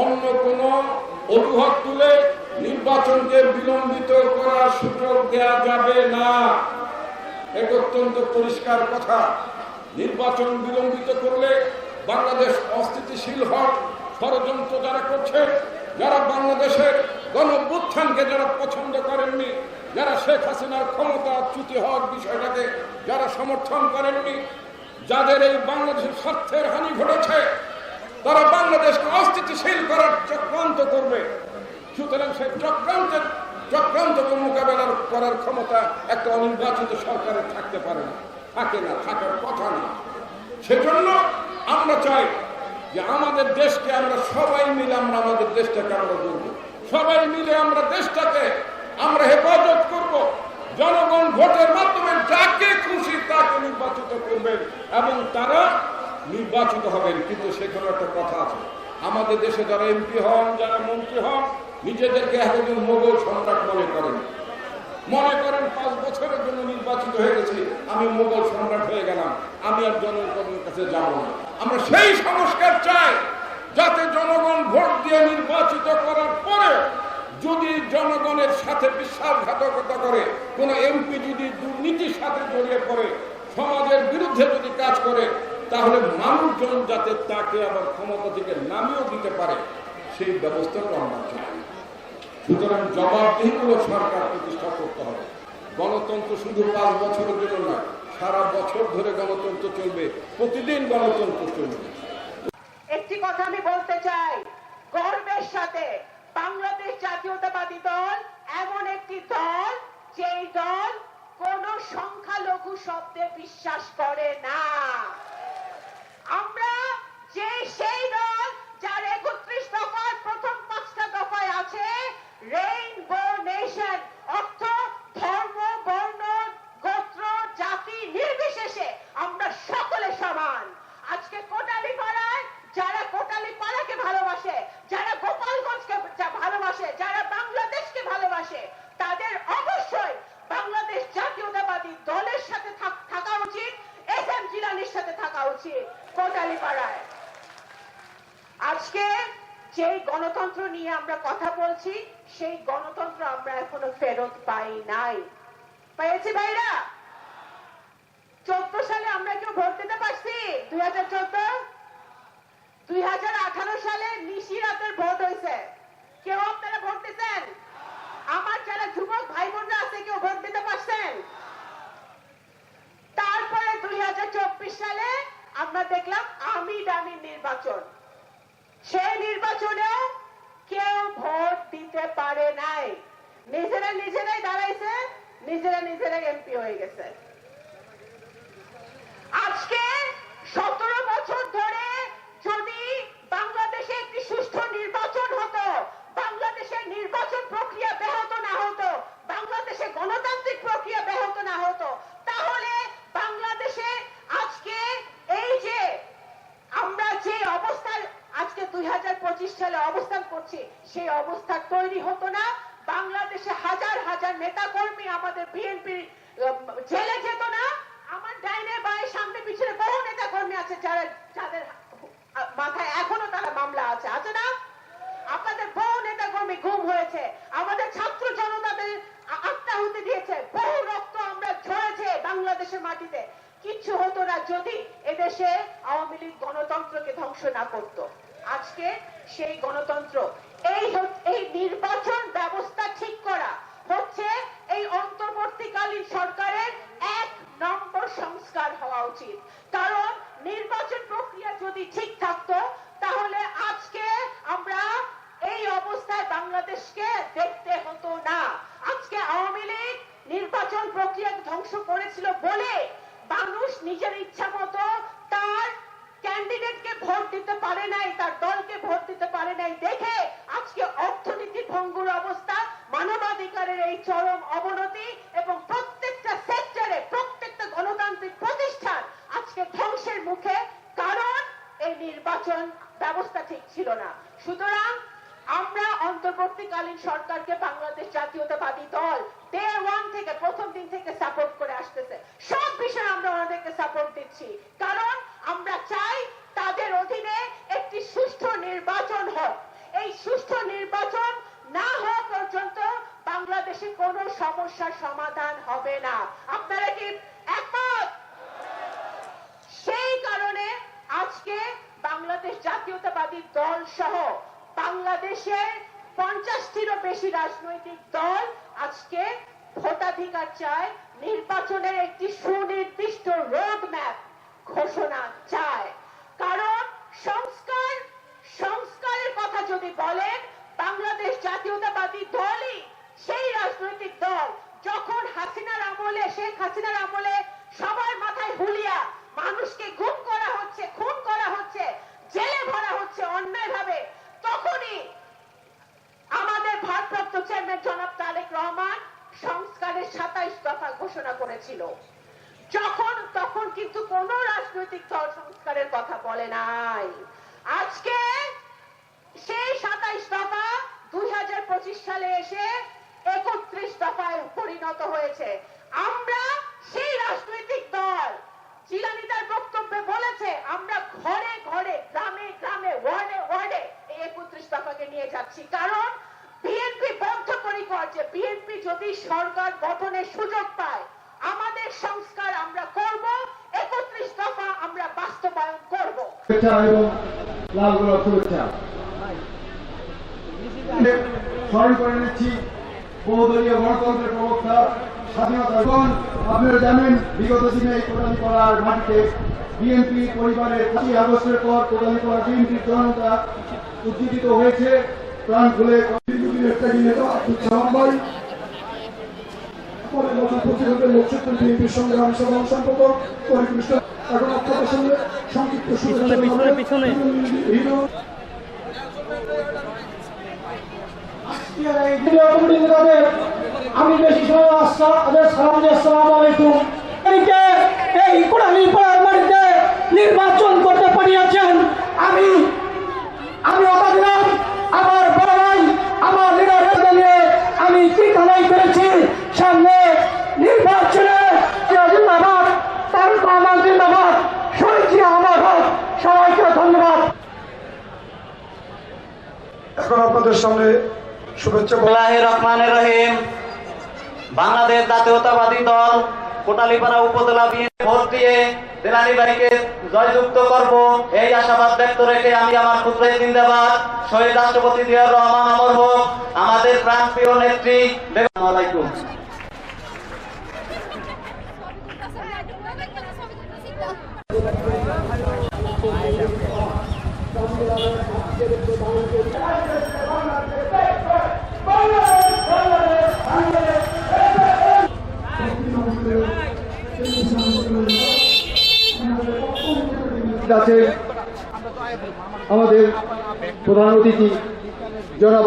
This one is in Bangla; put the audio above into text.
অন্য কোন অজুহাত তুলে নির্বাচনকে বিলম্বিত করার সুযোগ দেওয়া যাবে না। এটা অত্যন্ত পরিষ্কার কথা। নির্বাচন বিলম্বিত করলে বাংলাদেশ অস্থিতিশীল হওয়ার ষড়যন্ত্র যারা করছে, যারা বাংলাদেশের গণভ্যুত্থানকে যারা পছন্দ করেননি, যারা শেখ হাসিনার ক্ষমতা চ্যুতি হওয়ার বিষয়টাকে যারা সমর্থন করেননি, যাদের এই বাংলাদেশের স্বার্থের হানি ঘটেছে তারা বাংলাদেশকে অস্থিতিশীল করার চক্রান্ত করবে। সুতরাং সেই চক্রান্তের চক্রান্তকে মোকাবেলা করার ক্ষমতা একটা অনির্বাচিত সরকারের থাকতে পারে না। থাকে না, থাকার কথা না। সেজন্য আমরা চাই যে আমাদের দেশকে আমরা সবাই মিলে আমরা আমাদের দেশটাকে আমরা করব সবাই মিলে আমরা দেশটাকে আমরা হেফাজত করব। জনগণ ভোটের মাধ্যমে যাকে খুশি তাকে নির্বাচিত করবেন এবং তারা নির্বাচিত হবেন, কিন্তু সেখানে একটা কথা আছে। আমাদের দেশে যারা এমপি হন, যারা মন্ত্রী হন, নিজেদেরকে একজন মোগল সম্রাট মনে করেন। মনে করেন পাঁচ বছরের জন্য নির্বাচিত হয়ে গেছি, আমি মোগল সম্রাট হয়ে গেলাম, আমি আর জনগণের কাছে যাব না। আমরা সেই সংস্কার চাই, যাতে জনগণ ভোট দিয়ে নির্বাচিত করার পরে যদি জনগণের সাথে বিশ্বাসঘাতকতা করে, কোন এমপি যদি দুর্নীতির সাথে জড়িয়ে পড়ে, সমাজের বিরুদ্ধে যদি কাজ করে তাহলে মানুষজন যাতে তাকে আবার ক্ষমতা থেকে নামিয়েও দিতে পারে, সেই ব্যবস্থাটা আমরা চাই সুতরাং জবাবদিহিমূলক সরকার প্রতিষ্ঠা করতে হবে। গণতন্ত্র শুধু পাঁচ বছরের জন্য নয়, সারা বছর ধরে গণতন্ত্র চলবে, প্রতিদিন গণতন্ত্র চলবে। একটি কথা আমি বলতে চাই, গর্বের সাথে বাংলাদেশ জাতীয়তাবাদী দল এমন একটি দল, যেই দল কোন সংখ্যালঘু শব্দে বিশ্বাস করে না। যে সেই দল যার একত্রিশ দফার প্রথম পাঁচটা দফায় আছে রেইনবো নেশন অর্থ ধর্ম বর্ণ গোত্র জাতি নির্বিশেষে আমরা সকলে সমান আজকে কোটালি পাড়ায় যারা কোটালি পাড়াকে ভালোবাসে যারা গোপালগঞ্জকে যা- ভালোবাসে যারা বাংলাদেশকে ভালোবাসে তাদের অবশ্যই বাংলাদেশ জাতীয়তাবাদী দলের সাথে থাক- থাকা উচিত এস এম জিলানির সাথে থাকা উচিত কোটালি পাড়ায় আজকে যেই গণতন্ত্র নিয়ে আমরা কথা বলছি, সেই গণতন্ত্র আমরা এখনও ফেরত পাই নাই। পেয়েছি ভাইরা? চোদ্দ সালে আমরা কেউ ভোট দিতে পারছি? দুই হাজার চোদ্দ? দুই হাজার আঠারো সালে নিশি রাতের ভোট হয়েছে। কেউ আপনারা ভোট দিতেন? আমার যারা যুবক ভাই বোনরা আছে, কেউ ভোট দিতে পারছেন তারপরে দুই হাজার চব্বিশ সালে আমরা দেখলাম আমি ডামির নির্বাচন সেই নির্বাচনেও কেউ ভোট দিতে পারে নাই নিজেরা নিজেরাই দাঁড়াইছে নিজেরা নিজেরাই এমপি হয়ে গেছে। আজকে সতেরো বছর ধরে যদি বাংলাদেশে একটি সুষ্ঠু নির্বাচন হতো বাংলাদেশের নির্বাচন প্রক্রিয়া ব্যাহত না হতো, বাংলাদেশে গণতান্ত্রিক প্রক্রিয়া ব্যাহত না হতো, তাহলে বাংলাদেশে আজকে এই যে আমরা যে অবস্থায় আজকে দুই হাজার পঁচিশ সালে অবস্থান করছি, সেই অবস্থা তৈরি হতো না। বাংলাদেশে হাজার হাজার নেতা কর্মী আমাদের বিএনপি জেলে যেত না। আমার ডাইনে বাই সামনে পিছনে বহু নেতা কর্মী আছে যারা যাদের মাথায় এখনও তারা মামলা আছে। আছে না? আপনাদের বহু নেতা কর্মী গুম হয়েছে। আমাদের ছাত্র জনতাদের আ- আত্মাহুতি দিয়েছে। বহু রক্ত আমরা ঝরেছে বাংলাদেশের মাটিতে। কিচ্ছু হতো না যদি এদেশে আওয়ামী লীগ গণতন্ত্রকে ধ্বংস না করত। আজকে সেই গণতন্ত্র এই এই নির্বাচন ব্যবস্থা ঠিক করা। হচ্ছে এই অন্তর্বর্তীকালীন সরকারের এক নম্বর সংস্কার হওয়া উচিত। কারণ নির্বাচন প্রক্রিয়া যদি ঠিক থাকতো, তাহলে আজকে আমরা এই অবস্থায় বাংলাদেশকে দেখতে হতো না। আজকে আওয়ামী লীগ নির্বাচন প্রক্রিয়া ধ্বংস করেছিল বলে মানুষ নিজের ইচ্ছা মতো তার ক্যান্ডিডেটকে ভোট দিতে পারে নাই, তার দলকে ভোট দিতে পারে নাই দেখে আজকে অর্থনীতি ভঙ্গুর অবস্থা, মানবাধিকারের এই চরম অবনতি এবং প্রত্যেকটা সেক্টরে প্রত্যেকটা গণতান্ত্রিক প্রতিষ্ঠান আজকে ধ্বংসের মুখে, কারণ এই নির্বাচন ব্যবস্থা ঠিক ছিল না। সুতরাং আমরা অন্তর্বর্তীকালীন সরকারকে বাংলাদেশ জাতীয়তাবাদী দল ডে ওয়ান থেকে প্রথম দিন থেকে সাপোর্ট করে আসতেছে। সব বিষয়ে আমরা ওনাদেরকে সাপোর্ট দিচ্ছি কারণ আমরা চাই তাদের অধীনে একটি সুষ্ঠু নির্বাচন হোক সুষ্ঠু নির্বাচন না হওয়া পর্যন্ত বাংলাদেশে কোনো সমস্যার সমাধান হবে না। আপনারা কি একমত? সেই কারণে আজকে বাংলাদেশ জাতীয়তাবাদী দল সহ বাংলাদেশের পঞ্চাশটিরও বেশি রাজনৈতিক দল আজকে ভোটাধিকার চায়, নির্বাচনের একটি সুনির্দিষ্ট রোড ম্যাপ ঘোষণা চায়। কারণ সংস্কার, সংস্কারের কথা যদি বলেন, বাংলাদেশ জাতীয়তাবাদী দলই সেই রাজনৈতিক দল যখন হাসিনার আমলে, শেখ হাসিনার আমলে সবার মাথায় হুলিয়া মানুষকে গুম করা হচ্ছে, খুন করা হচ্ছে, জেলে ভরা হচ্ছে অন্যায়ভাবে, তখনই আমাদের ভারপ্রাপ্ত চেয়ারম্যান জনাব তারেক রহমান সংস্কারের সাতাইশ দফা ঘোষণা করেছিল। যখন, তখন কিন্তু কোন রাজনৈতিক দল সংস্কারের কথা বলে নাই। আজকে সেই সাতাইশ দফা দুই হাজার পঁচিশ সালে এসে একত্রিশ দফায় পরিণত হয়েছে। আমরা সেই রাজনৈতিক দল। জিলানি তার বক্তব্যে বলেছে, আমরা ঘরে ঘরে, গ্রামে গ্রামে, ওয়ার্ডে ওয়ার্ডে এই একত্রিশ দফাকে নিয়ে যাচ্ছি। কারণ বিএনপি বদ্ধপরিকর যে বিএনপি যদি সরকার গঠনের সুযোগ পায়, আমাদের সংস্কার আমরা করব, একত্রিশ দফা আমরা বাস্তবায়ন করব। করে নিচ্ছি। বহুদলীয় গণতন্ত্রের প্রবক্তা স্বাধীনতা আপনারা জানেন বিগত দিনে এই কোটালি পাড়ার মাটিতে বিএনপি পরিবারের পঁচিশ আগস্টের পর কোটালি পাড়া বিএনপির জনতা উজ্জীবিত হয়েছে। প্রাণ খুলে সংক্ষিপ্ত আমি বেশি সময় এই কোরআনী পাড়ার বাড়িতে নির্বাচন করতে পারিয়েছেন আমি আমি কথা আমার বড় ভাই, আমার লিডার নিয়ে আমি চিন্তানাই করেছি? সামনে নির্বাচনে জিন্দাবাদ, তারুক রহমান জিন্দাবাদ জিয়া আমার হোক সবাইকে ধন্যবাদ। এখন আপনাদের সামনে রহিম। বাংলাদেশ জাতীয়তাবাদী দল কোটালীপাড়া উপজেলা ভোট দিয়ে দেলানি ভাইকে জয়যুক্ত করব। এই আশাবাদ ব্যক্ত রেখে আমি আমার ক্ষুদ্র জিন্দাবাদ, শহীদ রাষ্ট্রপতি জিয়াউর রহমান অমর হোক। আমাদের প্রাণপ্রিয় নেত্রী বেগম আলাইকুম। আছে। আমাদের প্রধান অতিথি জনাব